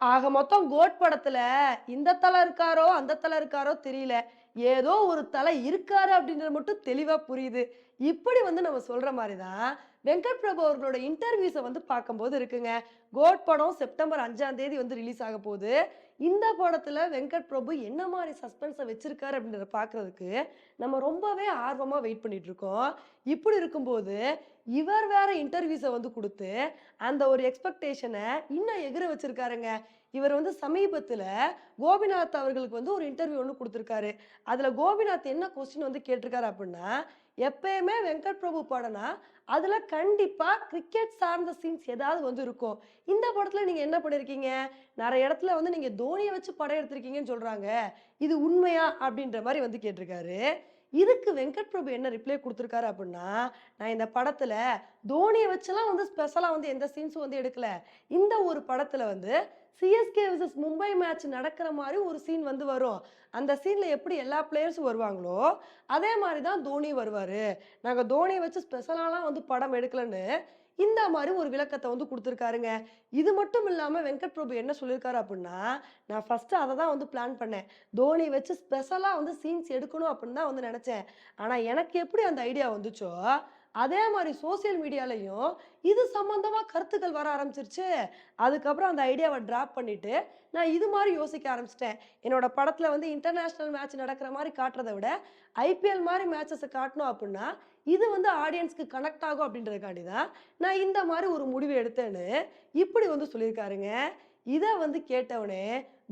ஆக மொத்தம் கோட் படத்துல இந்த தலை இருக்காரோ அந்த தலை இருக்காரோ தெரியல. ஏதோ ஒரு தலை இருக்காரு அப்படின்றது மட்டும் தெளிவாக புரியுது. இப்படி வந்து நம்ம சொல்கிற மாதிரி தான் வெங்கட் பிரபு அவர்களோட இன்டர்வியூஸை வந்து பார்க்கும்போது இருக்குங்க. கோட் படம் செப்டம்பர் அஞ்சாம் தேதி வந்து ரிலீஸ் ஆக போகுது. இந்த படத்தில் வெங்கட் பிரபு என்ன மாதிரி சஸ்பென்ஸை வச்சிருக்காரு அப்படின்றத பார்க்கறதுக்கு நம்ம ரொம்பவே ஆர்வமாக வெயிட் பண்ணிட்டு இருக்கோம். இப்படி இருக்கும்போது இவர் வேற இன்டர்வியூஸை வந்து கொடுத்து அந்த ஒரு எக்ஸ்பெக்டேஷனை இன்னும் எகிர வச்சிருக்காருங்க. இவர் வந்து சமீபத்தில் கோபிநாத் அவர்களுக்கு வந்து ஒரு இன்டர்வியூ ஒன்று கொடுத்துருக்காரு. அதில் கோபிநாத் என்ன கொஸ்டின் வந்து கேட்டிருக்காரு அப்படின்னா எப்பயுமே வெங்கட் பிரபு படம்னா அதில் கண்டிப்பாக கிரிக்கெட் சார்ந்த சீன்ஸ் ஏதாவது வந்து இருக்கும். இந்த படத்தில் நீங்கள் என்ன பண்ணிருக்கீங்க? நிறைய இடத்துல வந்து நீங்கள் தோனியை வச்சு படம் எடுத்திருக்கீங்கன்னு சொல்கிறாங்க இது உண்மையா? அப்படின்ற மாதிரி வந்து கேட்டிருக்காரு. இதுக்கு வெங்கட் பிரபு என்ன ரிப்ளை கொடுத்துருக்காரு அப்படின்னா நான் இந்த படத்தில் தோனியை வச்செல்லாம் வந்து ஸ்பெஷலாக வந்து எந்த சீன்ஸும் வந்து எடுக்கல. இந்த ஒரு படத்தில் வந்து சிஎஸ்கே விசஸ் மும்பை மேட்ச் நடக்கிற மாதிரி ஒரு சீன் வந்து வரும். அந்த சீனில் எப்படி எல்லா பிளேயர்ஸும் வருவாங்களோ அதே மாதிரி தான் தோனி வருவார். நாங்கள் தோனியை வச்சு ஸ்பெஷலாலாம் வந்து படம் எடுக்கலன்னு இந்த மாதிரி ஒரு விளக்கத்தை வந்து கொடுத்துருக்காருங்க. இது மட்டும் இல்லாமல் வெங்கட் பிரபு என்ன சொல்லியிருக்காரு அப்படின்னா நான் ஃபஸ்ட்டு அதை தான் வந்து பிளான் பண்ணேன். தோனி வச்சு ஸ்பெஷலாக வந்து சீன்ஸ் எடுக்கணும் அப்படின்னு தான் வந்து நினச்சேன். ஆனால் எனக்கு எப்படி அந்த ஐடியா வந்துச்சோ அதே மாதிரி சோசியல் மீடியாலையும் இது சம்மந்தமாக கருத்துக்கள் வர ஆரம்பிச்சிருச்சு. அதுக்கப்புறம் அந்த ஐடியாவை ட்ராப் பண்ணிவிட்டு நான் இது மாதிரி யோசிக்க ஆரம்பிச்சிட்டேன். என்னோட படத்தில் வந்து இன்டர்நேஷ்னல் மேட்ச் நடக்கிற மாதிரி காட்டுறதை விட ஐபிஎல் மாதிரி மேட்சஸை காட்டணும் அப்படின்னா இது வந்து ஆடியன்ஸ்க்கு கனெக்ட் ஆகும் அப்படின்றதுக்காண்டி தான் நான் இந்த மாதிரி ஒரு முடிவு எடுத்தேன்னு இப்படி வந்து சொல்லியிருக்காருங்க இதை வந்து கேட்டவுடனே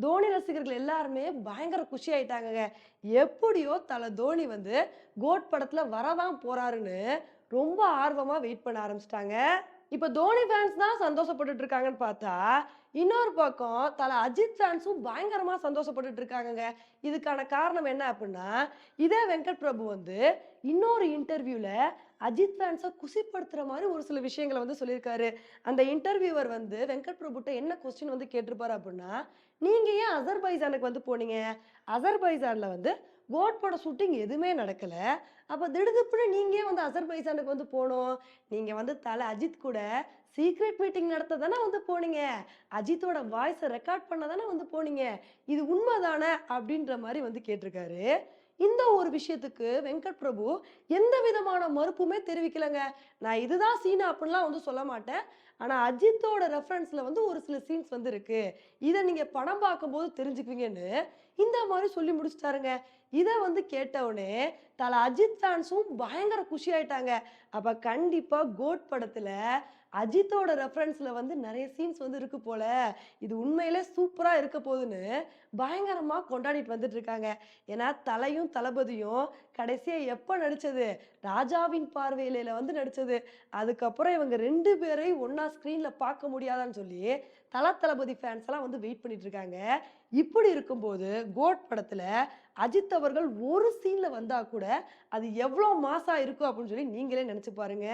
தோனி ரசிகர்கள் எல்லாருமே பயங்கர குஷி ஆயிட்டாங்கங்க. எப்படியோ தலை தோனி வந்து கோட் படத்தில் வரதான் போறாருன்னு ரொம்ப ஆர்வமாக வெயிட் பண்ண ஆரம்பிச்சிட்டாங்க. இப்போ தோனி ஃபேன்ஸ் தான் சந்தோஷப்பட்டுட்டு இருக்காங்கன்னு பார்த்தா இன்னொரு பக்கம் தலை அஜித் ஃபேன்ஸும் பயங்கரமாக சந்தோஷப்பட்டுட்டு இருக்காங்கங்க. இதுக்கான காரணம் என்ன அப்படின்னா இதே வெங்கட் பிரபு வந்து இன்னொரு இன்டர்வியூவில் அஜித் ஃபேன்ஸை குசிப்படுத்துகிற மாதிரி ஒரு சில விஷயங்களை வந்து சொல்லியிருக்காரு. அந்த இன்டர்வியூவர் வந்து வெங்கட் பிரபுட்ட என்ன கொஸ்டின் வந்து கேட்டிருப்பாரு அப்படின்னா நீங்கள் ஏன் அசர்பைஜானுக்கு வந்து போனீங்க? அசர்பைசானில் வந்து கோட்போட ஷூட்டிங் எதுவுமே நடக்கல. அப்போ திடுதுப்புன்னு நீங்களே வந்து அசர்பைசானுக்கு வந்து போகணும் நீங்கள் வந்து தலை அஜித் கூட சீக்ரெட் மீட்டிங் நடத்த தானே வந்து போனீங்க. அஜித்தோட வாய்ஸை ரெக்கார்ட் பண்ண தானே வந்து போனீங்க. இது உண்மைதானே அப்படின்ற மாதிரி வந்து கேட்டிருக்காரு. இந்த ஒரு விஷயத்துக்கு வெங்கட் பிரபு எந்த விதமான மறுப்புமே தெரிவிக்கலைங்க. நான் இதுதான் சீனா அப்படின்லாம் வந்து சொல்ல மாட்டேன். ஆனால் அஜித்தோட ரெஃபரன்ஸில் வந்து ஒரு சில சீன்ஸ் வந்து இருக்கு. இதை நீங்கள் படம் பார்க்கும்போது தெரிஞ்சுக்குவீங்கன்னு இந்த மாதிரி சொல்லி முடிச்சிட்டாருங்க. இதை வந்து கேட்டவுடனே தலை அஜித் ஃபேன்ஸும் பயங்கர குஷி ஆயிட்டாங்க. அப்போ கண்டிப்பாக கோட் படத்தில் அஜித்தோட ரெஃபரன்ஸில் வந்து நிறைய சீன்ஸ் வந்து இருக்கு போல. இது உண்மையிலே சூப்பராக இருக்க போகுதுன்னு பயங்கரமாக கொண்டாடிட்டு வந்துட்டு இருக்காங்க. ஏன்னா தலையும் தளபதியும் கடைசியாக எப்போ நடித்தது ராஜாவின் பார்வையில வந்து நடித்தது அதுக்கப்புறம் இவங்க ரெண்டு பேரையும் ஒன்றா ஒன்னா ஸ்க்ரீனில் பார்க்க முடியாதான்னு சொல்லி தல தளபதி ஃபேன்ஸ் எல்லாம் வந்து வெயிட் பண்ணிட்டு இருக்காங்க. இப்படி இருக்கும்போது கோட் படத்தில் அஜித் அவர்கள் ஒரு சீனில் வந்தால் கூட அது எவ்வளோ மாசாக இருக்கும் அப்படின்னு சொல்லி நீங்களே நினச்சி பாருங்க.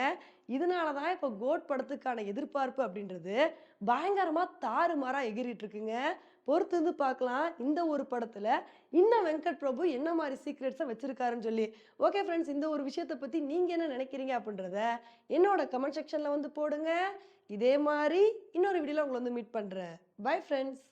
இதனால தான் இப்போ கோட் படத்துக்கான எதிர்பார்ப்பு அப்படின்றது பயங்கரமாக தாறுமாறாக எகிரிட்டு இருக்குங்க. பொறுத்திருந்து பார்க்கலாம். இந்த ஒரு படத்தில் இன்னும் வெங்கட் பிரபு என்ன மாதிரி சீக்ரெட்ஸை வச்சிருக்காருன்னு சொல்லி. ஓகே ஃப்ரெண்ட்ஸ் இந்த ஒரு விஷயத்தை பற்றி நீங்கள் என்ன நினைக்கிறீங்க அப்படின்றத என்னோட கமெண்ட் செக்ஷனில் வந்து போடுங்க. இதே மாதிரி இன்னொரு வீடியோவில் உங்களை வந்து மீட் பண்ணுறேன் பை ஃப்ரெண்ட்ஸ்